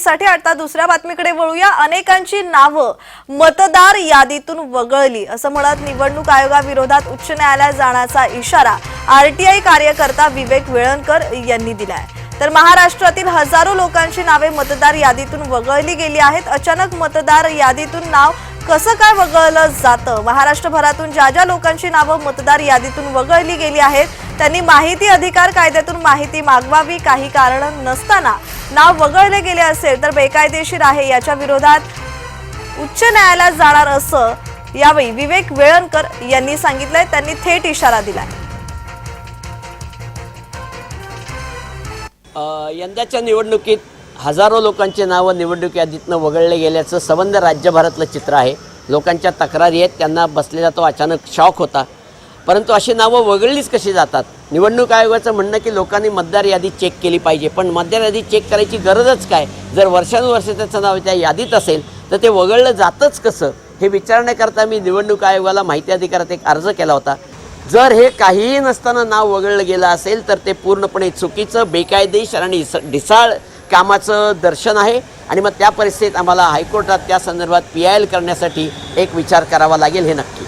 साठी आता दुसऱ्या बातमीकडे वळूया. अनेकांची नावं मतदार यादीतून वगळली. असं म्हणत निवडणूक आयोगाविरोधात उच्च न्यायालयात जाण्याचा इशारा आरटीआय कार्यकर्ता विवेक वेळणकर यांनी दिलाय. तर महाराष्ट्रातील हजारो लोकांची नावे मतदार यादीतून वगळली गेली आहेत. अचानक मतदार यादीतून नाव कसं काय वगळलं जातं? महाराष्ट्रभरातून ज्या ज्या लोकांची नावं मतदार यादीतून वगळली गेली आहेत त्यांनी माहिती अधिकार कायद्यातून माहिती मागवावी काही कारण नसताना नाव वगळले गेले असेल तर बेकायदेशीर आहे. याच्या विरोधात उच्च न्यायालयात जाणार असं यावेळी विवेक वेळणकर यांनी सांगितलंय. त्यांनी थेट इशारा दिलाय. यंदाच्या निवडणुकीत हजारो लोकांचे नावं निवडणूक यादीतनं वगळले गेल्याचं संबंध राज्यभरातलं चित्र आहे. लोकांच्या तक्रारी आहेत त्यांना बसलेला तो अचानक शॉक होता. परंतु अशी नावं वगळलीच कशी जातात? निवडणूक आयोगाचं म्हणणं की लोकांनी मतदार यादी चेक केली पाहिजे पण मतदार यादी चेक करायची गरजच काय? जर वर्षानुवर्ष त्याचं नाव त्या यादीत असेल तर ते वगळलं जातंच कसं? हे विचारण्याकरता मी निवडणूक आयोगाला माहिती अधिकारात एक अर्ज केला होता. जर हे काहीही नसताना नाव वगळलं गेलं असेल तर ते पूर्णपणे चुकीचं बेकायदेशीर आणि डिसाळ कामाचं दर्शन आहे आणि मग त्या परिस्थितीत आम्हाला हायकोर्टात त्या संदर्भात पी आय एल करण्यासाठी एक विचार करावा लागेल हे नक्की.